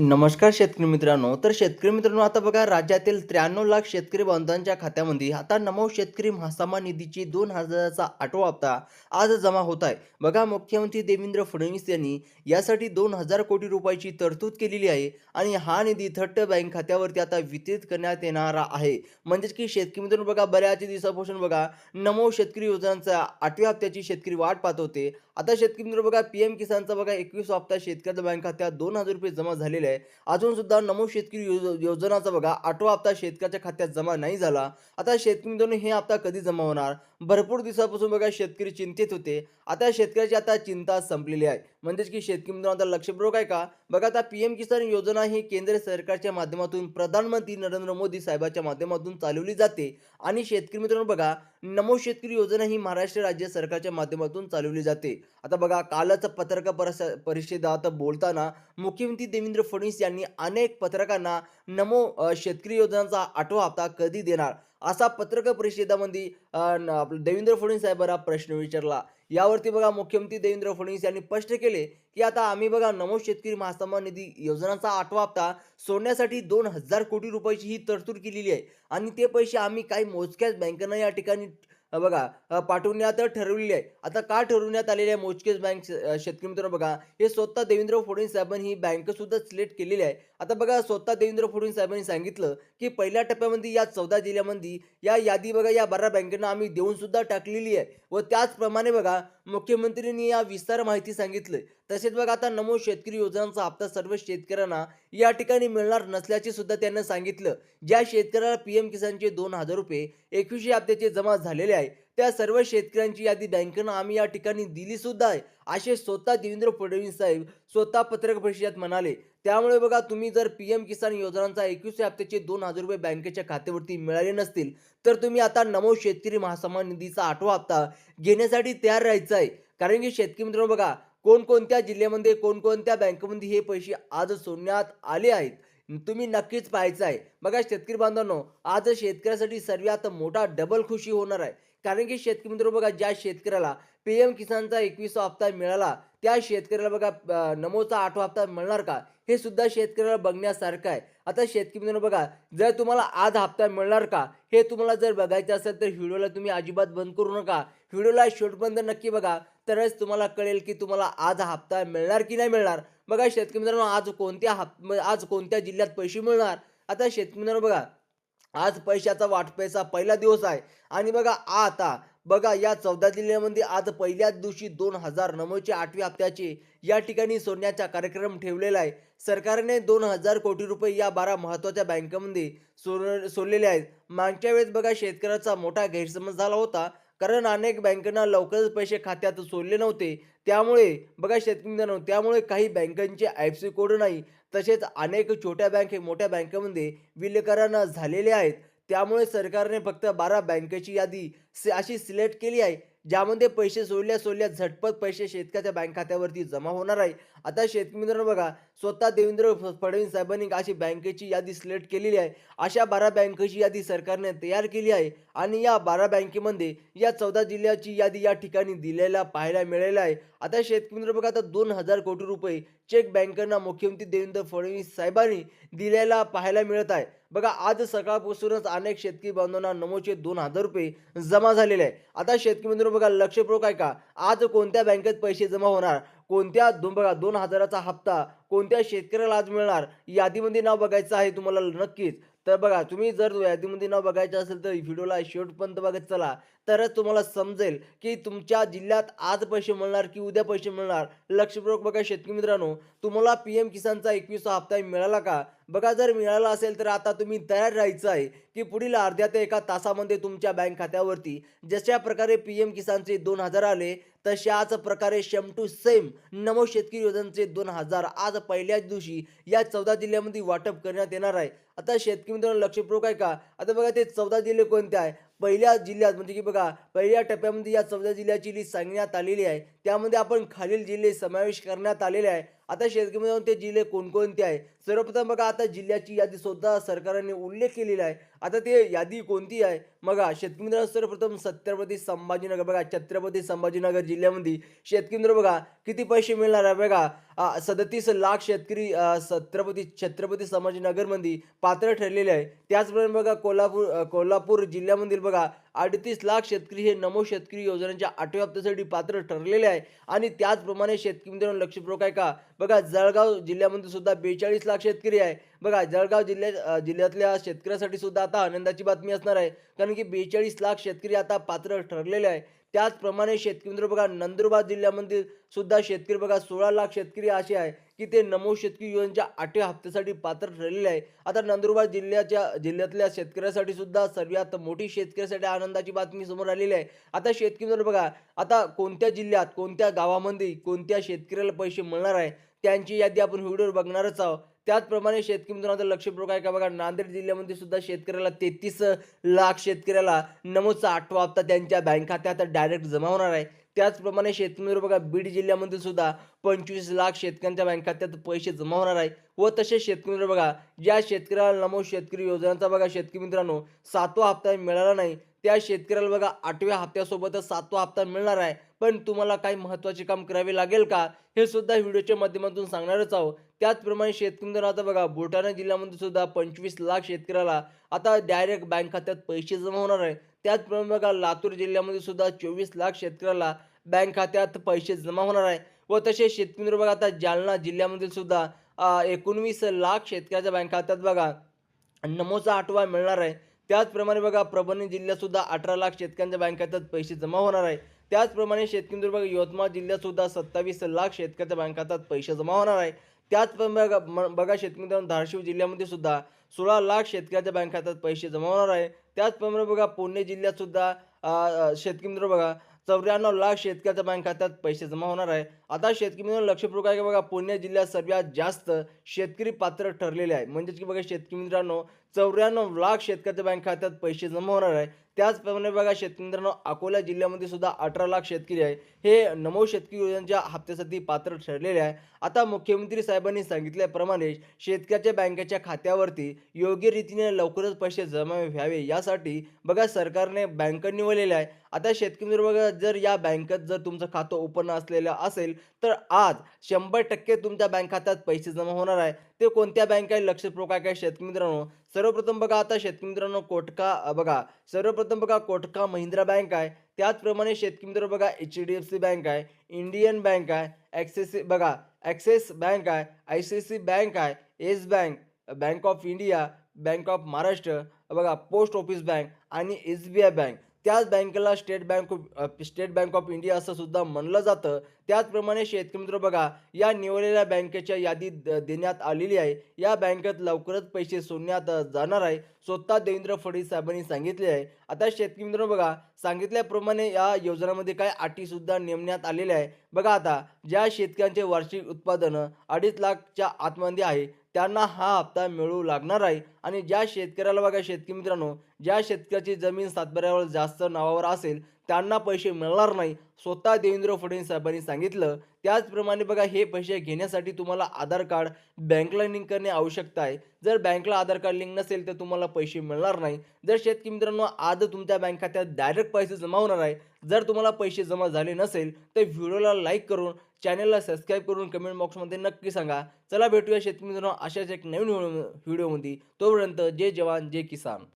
नमस्कार शेतकरी मित्रांनो. तर शेतकरी मित्रांनो आता बघा राज्यातील त्र्याण्णव लाख शेतकरी बांधवांच्या खात्यामध्ये आता नमो शेतकरी महासन्मान निधीची दोन हजाराचा आठवा हप्ता आज जमा होत आहे. बघा मुख्यमंत्री देवेंद्र फडणवीस यांनी यासाठी दोन हजार कोटी रुपयाची तरतूद केलेली आहे आणि हा निधी थट्ट बँक खात्यावरती आता वितरित करण्यात येणारा आहे. म्हणजेच की शेतकरी मित्रांनो बघा बऱ्याच दिवसापासून बघा नमो शेतकरी योजनांचा आठव्या हप्त्याची शेतकरी वाट पाहत होते. आता शेतकरी मित्र बघा पीएम किसानचा बघा एकवीस हप्ता शेतकऱ्याच्या बँक खात्यात दोन हजार रुपये जमा झालेले आहे. अजून सुद्धा नमो शेतकरी योज- योजनाचा बघा आठवा हप्ता शेतकऱ्याच्या खात्यात जमा नाही झाला. आता शेतकरी मित्रांनो हे हप्ता कधी जमा होणार? भरपूर दिवसापासून बघा शेतकरी चिंतित होते. आता शेतकऱ्याची आता चिंता संपलेली आहे. म्हणजेच की शेतकरी मित्रांनो आता लक्षपूर्वक आहे का? बघा आता पी एम किसान योजना ही केंद्र सरकारच्या माध्यमातून प्रधानमंत्री नरेंद्र मोदी साहेबांच्या माध्यमातून चालवली जाते. आणि शेतकरी मित्रांनो बघा नमो शेतकरी योजना ही महाराष्ट्र राज्य सरकारच्या माध्यमातून चालवली जाते. आता बघा कालच पत्रकार परिस परिषदेत बोलताना मुख्यमंत्री देवेंद्र फडणवीस यांनी अनेक पत्रकारांना नमो शेतकरी योजनांचा आठवा हप्ता कधी देणार? असा पत्रकार परिषदेमध्ये आपलं देवेंद्र फडणवीस साहेबांना प्रश्न विचारला. यावरती बघा मुख्यमंत्री देवेंद्र फडणवीस यांनी स्पष्ट केले की आता आम्ही बघा नमो शेतकरी महासन्मान निधी योजनांचा आठवा हप्ता सोडण्यासाठी दोन हजार कोटी रुपयाची ही तरतूद केलेली आहे. आणि ते पैसे आम्ही काही मोजक्याच बँकांना या ठिकाणी बघा पाठवण्यात ठरवलेली आहे. आता का ठरवण्यात आलेली आहे मोजकेच बँक शेतकरी मित्रांनो बघा हे स्वतः देवेंद्र फडणवीस साहेबांनी ही बँक सुद्धा सिलेक्ट केलेली आहे. आता बघा स्वतः देवेंद्र फडणवीस साहेबांनी सांगितलं की पहिल्या टप्प्यामध्ये या चौदा जिल्ह्यामध्ये या यादी बघा या बारा बँकांना आम्ही देऊन सुद्धा टाकलेली आहे. व त्याचप्रमाणे बघा मुख्यमंत्र्यांनी या विस्तार माहिती सांगितलं तसेच बघा आता नमो शेतकरी योजनांचा हप्ता सर्व शेतकऱ्यांना या ठिकाणी मिळणार नसल्याचे सुद्धा त्यांना सांगितलं. ज्या शेतकऱ्याला पी एम किसानचे दोन हजार रुपये एकवीसशे हप्त्याचे जमा झालेले आहे. त्या सर्व शेतकऱ्यांची यादी बँकेनं आम्ही या ठिकाणी दिली सुद्धा आहे. असे स्वतः देवेंद्र फडणवीस साहेब स्वतः पत्रकार परिषदेत म्हणाले त्यामुळे बघा तुम्ही जर पीएम किसान योजनांचा एकवीसव्या हप्त्याचे दोन हजार रुपये बँकेच्या खात्यावरती मिळाले नसतील तर तुम्ही आता नमो शेतकरी महासन्मान निधीचा आठवा हप्ता घेण्यासाठी तयार राहायचं आहे. कारण की शेतकरी मित्रांनो बघा कोणकोणत्या जिल्ह्यामध्ये कोणकोणत्या बँकेमध्ये हे पैसे आज सोडण्यात आले आहेत तुम्ही नक्कीच पाहायचं आहे. बघा शेतकरी बांधवांनो आज शेतकऱ्यासाठी सर्वात मोठा डबल खुशी होणार आहे. कारण की शेतकरी मित्र बघा ज्या शेतकऱ्याला पी एम किसानचा एकवीसवा हप्ता मिळाला त्या शेतकऱ्याला बघा नमोचा आठवा हप्ता मिळणार का? हे सुद्धा शेतकऱ्याला बघण्यासारखं आहे. आता शेतकरी मित्रांनो बघा जर तुम्हाला आज हप्ता मिळणार का? हे तुम्हाला जर बघायचं असेल तर व्हिडिओला तुम्ही अजिबात बंद करू नका. व्हिडिओला शेवटपर्यंत नक्की बघा तरच तुम्हाला कळेल की तुम्हाला आज हप्ता मिळणार की नाही मिळणार. बघा शेतकरी मित्रांनो आज कोणत्या हप आज कोणत्या जिल्ह्यात पैसे मिळणार? आता शेतकरी मित्रांनो बघा आज पैशाचा वाटपेचा पहिला दिवस आहे. आणि बघा आता बघा या चौदा जिल्ह्यामध्ये आज पहिल्याच दिवशी दोन हजार नऊच्या आठव्या हप्त्याचे या ठिकाणी सोडण्याचा कार्यक्रम ठेवलेला आहे. सरकारने दोन हजार कोटी रुपये या बारा महत्त्वाच्या बँकेमध्ये सोड सोडलेले आहेत. मागच्या वेळेस बघा शेतकऱ्याचा मोठा गैरसमज झाला होता. कारण अनेक बँकांना लवकरच पैसे खात्यात सोडले नव्हते. त्यामुळे बघा शेतकरी त्यामुळे काही बँकांचे आय सी कोड नाही. तसेच अनेक छोट्या बँक हे मोठ्या बँकेमध्ये विलीकरण झालेले आहेत. त्यामुळे सरकारने फक्त बारा बँकेची यादी से अशी सिलेक्ट केली आहे. ज्यामध्ये पैसे सोडल्या सोडल्या झटपट पैसे शेतकऱ्याच्या बँक खात्यावरती जमा होणार आहे. आता शेतकरी मित्रांनो बघा स्वतः देवेंद्र फडणवीस साहेबांनी अशी बँकेची यादी सिलेक्ट केलेली आहे. अशा बारा बँकेची यादी सरकारने तयार केली आहे आणि या बारा बँकेमध्ये या चौदा जिल्ह्याची यादी या ठिकाणी दिलेला पाहायला मिळालेला आहे. आता शेतकरी मित्र बघा आता दोन हजार कोटी रुपये चेक बँकांना मुख्यमंत्री देवेंद्र फडणवीस साहेबांनी दिलेला पाहायला मिळत आहे. बघा आज सकाळपासूनच अनेक शेतकरी बांधवांना नमोचे दोन हजार रुपये जमा झालेले आहे आता शेतकरी मित्रांनो बघा लक्षपूर्वक आहे का आज कोणत्या बँकेत पैसे जमा होणार कोणत्या दोन बघा दोन हजाराचा हप्ता कोणत्या शेतकऱ्याला आज मिळणार यादीमध्ये नाव बघायचं आहे तुम्हाला नक्कीच. तर बघा तुम्ही जर यादीमध्ये नाव बघायचं असेल तर व्हिडिओला शेवटपर्यंत बघत चला. तरच तुम्हाला समजेल की तुमच्या जिल्ह्यात आज पैसे मिळणार की उद्या पैसे मिळणार. लक्षपूर्वक बघा शेतकरी मित्रांनो तुम्हाला पी एम किसानचा एकवीसवा हप्ता मिळाला का? बघा जर मिळाला असेल तर आता तुम्ही तयार राहायचं आहे की पुढील अर्ध्या ते एका तासामध्ये तुमच्या बँक खात्यावरती जशा प्रकारे पी एम किसानचे दोन हजार आले तशाच प्रकारे शेम टू सेम नमो शेतकरी योजनेचे दोन हजार आज पहिल्याच दिवशी या चौदा जिल्ह्यामध्ये वाटप करण्यात येणार आहे. आता शेतकरी मित्रांनो लक्षपूर्वक आहे का? आता बघा ते चौदा जिल्हे कोणते आहे? पहिल्या जिल्ह्यात म्हणजे की बघा पहिल्या टप्प्यामध्ये या चौदा जिल्ह्याची लिस्ट सांगण्यात आलेली आहे. त्यामध्ये आपण खालील जिल्हे समावेश करण्यात आलेले आहे. आता शेतकरी जाऊन ते जिल्हे कोणकोणते आहे? सर्वप्रथम बघा आता जिल्ह्याची यादी सुद्धा सरकारने उल्लेख केलेला आहे. आता ते यादी कोणती आहे? बघा शेतकरी मित्रांनो सर्वप्रथम छत्रपती संभाजीनगर बघा छत्रपती संभाजीनगर जिल्ह्यामध्ये शेतकरी मित्र बघा किती पैसे मिळणार आहे बघा? सदतीस लाख शेतकरी छत्रपती छत्रपती संभाजीनगरमध्ये पात्र ठरलेले आहे. त्याचप्रमाणे बघा कोल्हापूर कोल्हापूर जिल्ह्यामधील बघा अडतीस लाख शेतकरी हे नमो शेतकरी योजनेच्या आठव्या हप्त्यासाठी पात्र ठरलेले आहे. आणि त्याचप्रमाणे शेतकरी मित्रांनो लक्षपूर्वक आहे का? बघा जळगाव जिल्ह्यामध्ये सुद्धा बेचाळीस लाख शेतकरी आहे. बघा जळगाव जिल्ह्या जिल्ह्यातल्या शेतकऱ्यासाठी सुद्धा आता आनंदाची बातमी असणार आहे. कारण की बेचाळीस लाख शेतकरी आता पात्र ठरलेले आहे. त्याचप्रमाणे शेतकरी मित्र बघा नंदुरबार जिल्ह्यामध्ये सुद्धा शेतकरी बघा सोळा लाख शेतकरी असे आहे की ते नमो शेतकरी योजनेच्या आठव्या हप्त्यासाठी पात्र ठरलेले आहे. आता नंदुरबार जिल्ह्याच्या जिल्ह्यातल्या शेतकऱ्यासाठी सुद्धा सर्वात मोठी शेतकऱ्यासाठी आनंदाची बातमी समोर आलेली आहे. आता शेतकरी मित्र बघा आता कोणत्या जिल्ह्यात कोणत्या गावामध्ये कोणत्या शेतकऱ्याला पैसे मिळणार आहे त्यांची यादी आपण व्हिडिओवर बघणारच आहोत. त्याचप्रमाणे शेतकरी मित्रांनो लक्षपूर्वक आहे का बघा नांदेड जिल्ह्यामध्ये सुद्धा शेतकऱ्याला तेहतीस लाख शेतकऱ्याला नमोचा आठवा हप्ता त्यांच्या बँक खात्यात डायरेक्ट जमा होणार आहे. त्याचप्रमाणे शेतकरी बघा बीड जिल्ह्यामध्ये सुद्धा पंचवीस लाख शेतकऱ्यांच्या बँक खात्यात पैसे जमा होणार आहे. व तसेच शेतकरी बघा ज्या शेतकऱ्याला नमो शेतकरी योजनांचा बघा शेतकरी मित्रांनो सातवा हप्ता मिळाला नाही त्या शेतकऱ्याला बघा आठव्या हप्त्यासोबतच सातवा हप्ता मिळणार आहे. पण तुम्हाला काही महत्त्वाचे काम करावे लागेल का? हे सुद्धा व्हिडिओच्या माध्यमातून सांगणारच आहोत. त्याचप्रमाणे शेतकरी आता बघा बुलढाणा जिल्ह्यामध्ये सुद्धा पंचवीस लाख शेतकऱ्याला आता डायरेक्ट बँक खात्यात पैसे जमा होणार आहे. त्याचप्रमाणे बघा लातूर जिल्ह्यामध्ये सुद्धा चोवीस लाख शेतकऱ्याला बँक खात्यात पैसे जमा होणार आहे. व तसे शेतकरी बघा आता जालना जिल्ह्यामधील सुद्धा एकोणवीस लाख शेतकऱ्याच्या बँक खात्यात बघा नमोचा आठवा मिळणार आहे. त्याचप्रमाणे बघा परभणी जिल्ह्यातसुद्धा अठरा लाख शेतकऱ्यांच्या बँक खात्यात पैसे जमा होणार आहे. त्याचप्रमाणे शेतकरी बघा यवतमाळ जिल्ह्यातसुद्धा सत्तावीस लाख शेतकऱ्याच्या बँक खात्यात पैसे जमा होणार आहे. त्याचप्रमाणे बघा बघा शेतकरी धारशिव धाराशिव जिल्ह्यामध्ये सुद्धा सोळा लाख शेतकऱ्याच्या बँक खात्यात पैसे जमा होणार आहे. त्याचप्रमाणे बघा पुणे जिल्ह्यातसुद्धा शेतकरी मित्र बघा चौऱ्याण्णव लाख शेतकऱ्याच्या बँक खात्यात पैसे जमा होणार आहे. आता शेतकरी मित्रांनो लक्षपूर्वक आहे की बघा पुणे जिल्ह्यात सर्वात जास्त शेतकरी पात्र ठरलेले आहे. म्हणजेच की बघा शेतकरी मित्रांनो चौऱ्याण्णव लाख शेतकऱ्याच्या बँक खात्यात पैसे जमा होणार आहे. त्याचप्रमाणे बघा शेतकरी मित्रांनो अकोला जिल्ह्यामध्ये सुद्धा अठरा लाख शेतकरी आहे. हे नमो शेतकरी योजनेच्या हप्त्यासाठी पात्र ठरलेले आहे. आता मुख्यमंत्री साहेबांनी सांगितल्याप्रमाणे शेतकऱ्याच्या बँकेच्या खात्यावरती योग्य रीतीने लवकरच पैसे जमा व्हावे यासाठी बघा सरकारने बँक निवडलेल्या आहे. आता शेतकरी मित्र बघा जर या बँकेत जर तुमचं खातं ओपन असलेलं असेल तर आज शंभर टक्के तुमच्या बँक खात्यात पैसे जमा होणार आहे. ते कोणत्या बँक आहे? लक्षपूर्वक आहे काय शेतकरी मित्रांनो? सर्वप्रथम बघा आता शेतकरी मित्रांनो कोटका बघा. सर्वप्रथम बघा कोटका महिंद्रा बँक आहे. त्याचप्रमाणे शेतकरी मित्र बघा H D F C bank आहे इंडियन बँक आहे ॲक्सेस बघा ॲक्सिस बँक आहे आय सी सी बँक आहे yes bank bank of India bank of Maharashtra बघा पोस्ट ऑफिस बँक आणि एस बी आय बँक त्याच बँकेला state bank of state bank of India असं सुद्धा म्हणलं जातं. त्याचप्रमाणे शेतकरी मित्र बघा या निवडलेल्या बँकेच्या यादीत देण्यात आलेली आहे. या बँकेत लवकरच पैसे सोडण्यात जाणार आहे. स्वतः देवेंद्र फडणवीस साहेबांनी सांगितले आहे. आता शेतकरी मित्र बघा सांगितल्याप्रमाणे या योजनामध्ये काय अटी सुद्धा नेमण्यात आलेल्या आहे. बघा आता ज्या शेतकऱ्यांचे वार्षिक उत्पादन अडीच लाखच्या आतमध्ये आहे त्यांना हा हप्ता मिळू लागणार आहे. आणि ज्या शेतकऱ्याला बघा शेतकरी मित्रांनो ज्या शेतकऱ्याची जमीन सातबाऱ्यावर जास्त नावावर असेल त्यांना पैसे मिळणार नाही. स्वतः देवेंद्र फडणवीस साहेबांनी सांगितलं. त्याचप्रमाणे बघा हे पैसे घेण्यासाठी तुम्हाला आधार कार्ड बँकला लिंक करणे आवश्यकता आहे. जर बँकला आधार कार्ड लिंक नसेल तर तुम्हाला पैसे मिळणार नाही. जर शेतकरी मित्रांनो आज तुमच्या बँक खात्यात डायरेक्ट पैसे जमा होणार आहे. जर तुम्हाला पैसे जमा झाले नसेल तर व्हिडिओला लाईक करून चॅनलला सबस्क्राईब करून कमेंट बॉक्समध्ये नक्की सांगा. चला भेटूया शेतकरी मित्रांनो अशाच एक नवीन व्हिडिओमध्ये. तोपर्यंत जय जवान जय किसान.